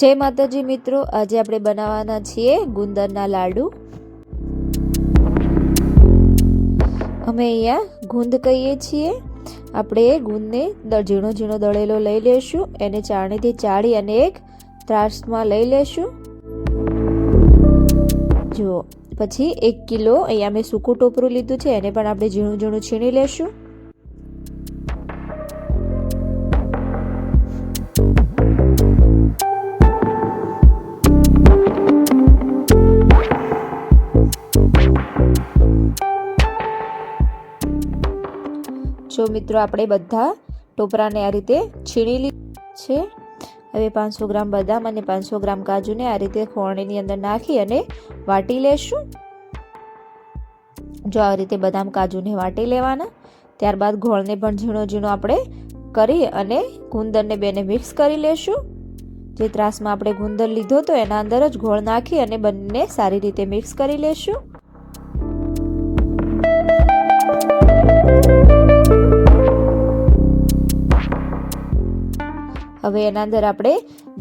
જય માતાજી મિત્રો, આજે આપણે બનાવવાના છીએ ગુંદરના લાડુ. અમે અહીંયા ગુંદ કહીએ છીએ. આપણે ગુંદને ઝીણો ઝીણો દળેલો લઈ લેશું, એને ચાણીથી ચાળી અને એક ત્રાસમાં લઈ લેશું. જુઓ, પછી એક કિલો અહીંયા મેં સૂકું ટોપરું લીધું છે, એને પણ આપણે ઝીણું ઝીણું છીણી લેશું. જો મિત્રો આપણે બધા ટોપરાને આ રીતે છીણી લીધું છે, હવે પાંચસો ગ્રામ બદામ અને પાંચસો ગ્રામ કાજુને આ રીતે ખોરણીની અંદર નાખી અને વાટી લેશું. જો આ રીતે બદામ કાજુને વાટી લેવાના, ત્યારબાદ ઘોળને પણ ઝીણો ઝીણો આપણે કરી અને ગુંદરને બેને મિક્સ કરી લેશું. જે ત્રાસમાં આપણે ગુંદર લીધો તો એના અંદર જ ઘોળ નાખી અને બંને સારી રીતે મિક્સ કરી લેશું. હવે એના અંદર આપણે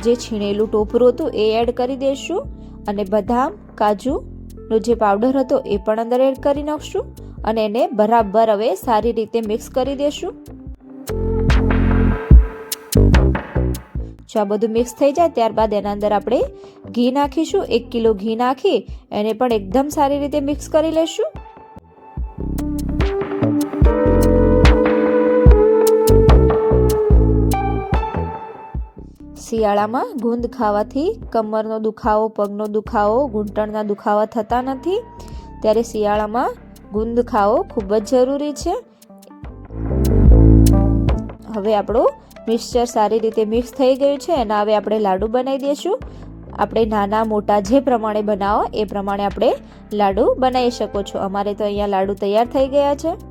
જે છીણેલું ટોપરું હતું એ એડ કરી દઈશું અને બદામ કાજુનો જે પાવડર હતો એ પણ અંદર એડ કરી નાખશું અને એને બરાબર હવે સારી રીતે મિક્સ કરી દઈશું જો આ બધું મિક્સ થઈ જાય ત્યારબાદ એના અંદર આપણે ઘી નાખીશું. એક કિલો ઘી નાખી એને પણ એકદમ સારી રીતે મિક્સ કરી લેશું. શિયાળામાં ગુંદ ખાવાથી કમરનો દુખાવો, પગનો દુખાવો, ઘૂંટણના દુખાવા થતા નથી. ત્યારે શિયાળામાં ગુંદ ખાવો ખૂબ જ જરૂરી છે. હવે આપણું મિક્સચર સારી રીતે મિક્સ થઈ ગયું છે એના હવે આપણે લાડુ બનાવી દઈશું. આપણે નાના, મોટા જે પ્રમાણે બનાવો, એ પ્રમાણે આપણે લાડુ બનાવી શકો છો. અમારે તો અહીંયા લાડુ તૈયાર થઈ ગયા છે.